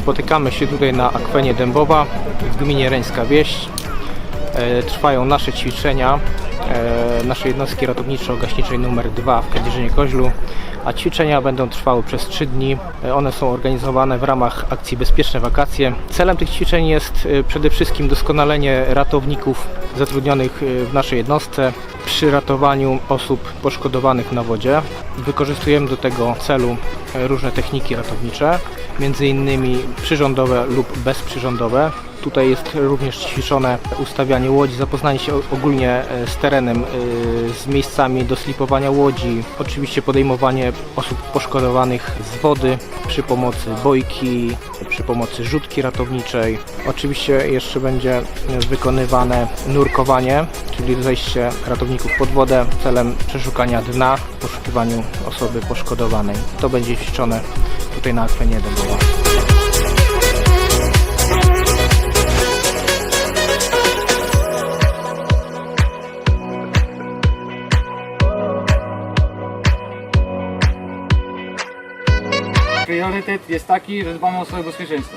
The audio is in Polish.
Spotykamy się tutaj na akwenie Dębowa w gminie Reńska Wieś. E, Trwają nasze ćwiczenia e, naszej jednostki ratowniczo-gaśniczej numer 2 w Kędzierzynie Koźlu, a ćwiczenia będą trwały przez 3 dni. E, One są organizowane w ramach akcji Bezpieczne Wakacje. Celem tych ćwiczeń jest przede wszystkim doskonalenie ratowników zatrudnionych w naszej jednostce przy ratowaniu osób poszkodowanych na wodzie. Wykorzystujemy do tego celu e, różne techniki ratownicze, między innymi przyrządowe lub bezprzyrządowe. Tutaj jest również ćwiczone ustawianie łodzi, zapoznanie się ogólnie e, z terenem, e, z miejscami do slipowania łodzi, oczywiście podejmowanie osób poszkodowanych z wody przy pomocy bojki, przy pomocy rzutki ratowniczej. Oczywiście jeszcze będzie wykonywane nurkowanie, czyli zejście ratowników pod wodę celem przeszukania dna w poszukiwaniu osoby poszkodowanej. To będzie ćwiczone tutaj na akwenie Dębowa. Priorytet jest taki, że dbamy o swoje bezpieczeństwo.